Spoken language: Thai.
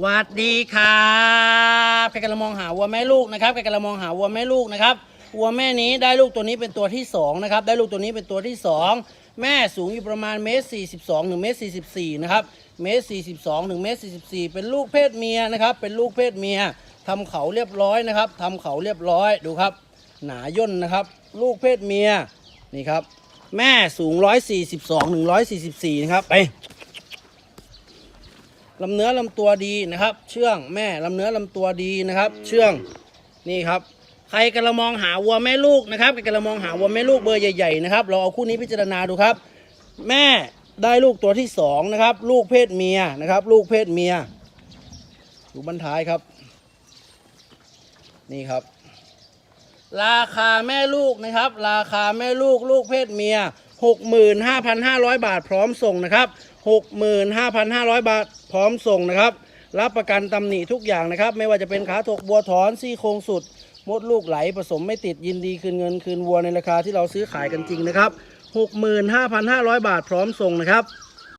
หวัดดีครับใครกำลังมองหาวัวแม่ลูกนะครับใครกำลังมองหาวัวแม่ลูกนะครับวัวแม่นี้ได้ลูกตัวนี้เป็นตัวที่สองนะครับได้ลูกตัวนี้เป็นตัวที่สองแม่สูงอยู่ประมาณเมตรสี่สิบสองถึงเมตรสี่สิบสี่นะครับเมตรสี่สิบสองถึงเมตรสี่สิบสี่เป็นลูกเพศเมียนะครับเป็นลูกเพศเมียทำเขาเรียบร้อยนะครับทำเขาเรียบร้อยดูครับ หนาย่นนะครับ ลูกเพศเมียนี่ครับ แม่สูง142ถึง144นะครับไป ลำเนื้อลำตัวดีนะครับ เชื่องแม่ลำเนื้อลำตัวดีนะครับ เชื่องนี่ครับ ใครกำลังมองหาวัวแม่ลูกนะครับใครกำลังมองหาวัวแม่ลูกเบอร์ใหญ่ๆนะครับเราเอาคู่นี้พิจารณาดูครับ แม่ได้ลูกตัวที่สองนะครับ ลูกเพศเมียนะครับ ลูกเพศเมียดูบันท้ายครับ นี่ครับ ราคาแม่ลูกนะครับ ราคาแม่ลูกลูกเพศเมีย 65,500 บาทพร้อมส่งนะครับ 65,500 บาท พร้อมส่งนะครับ รับประกันตำหนิทุกอย่างนะครับ ไม่ว่าจะเป็นขาถกบัวถอนซี่โครงสุด มดลูกไหลผสมไม่ติดยินดีคืนเงินคืนวัวในราคาที่เราซื้อขายกันจริงนะครับ 65,500 บาทพร้อมส่งนะครับ